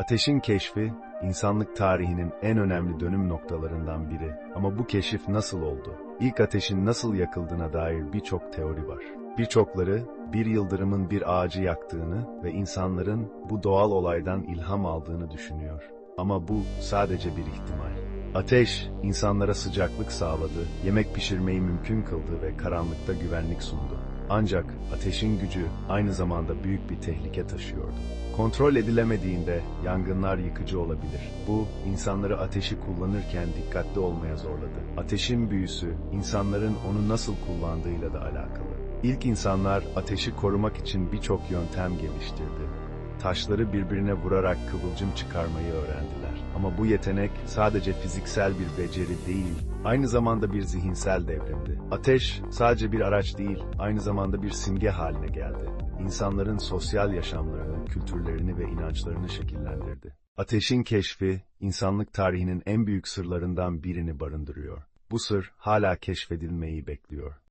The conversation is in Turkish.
Ateşin keşfi, insanlık tarihinin en önemli dönüm noktalarından biri. Ama bu keşif nasıl oldu? İlk ateşin nasıl yakıldığına dair birçok teori var. Birçokları, bir yıldırımın bir ağacı yaktığını ve insanların bu doğal olaydan ilham aldığını düşünüyor. Ama bu sadece bir ihtimal. Ateş, insanlara sıcaklık sağladı, yemek pişirmeyi mümkün kıldı ve karanlıkta güvenlik sundu. Ancak ateşin gücü aynı zamanda büyük bir tehlike taşıyordu. Kontrol edilemediğinde yangınlar yıkıcı olabilir. Bu, insanları ateşi kullanırken dikkatli olmaya zorladı. Ateşin büyüsü, insanların onu nasıl kullandığıyla da alakalı. İlk insanlar ateşi korumak için birçok yöntem geliştirdi. Taşları birbirine vurarak kıvılcım çıkarmayı öğrendiler. Ama bu yetenek sadece fiziksel bir beceri değil, aynı zamanda bir zihinsel devrimdi. Ateş sadece bir araç değil, aynı zamanda bir simge haline geldi. İnsanların sosyal yaşamlarını, kültürlerini ve inançlarını şekillendirdi. Ateşin keşfi, insanlık tarihinin en büyük sırlarından birini barındırıyor. Bu sır hala keşfedilmeyi bekliyor.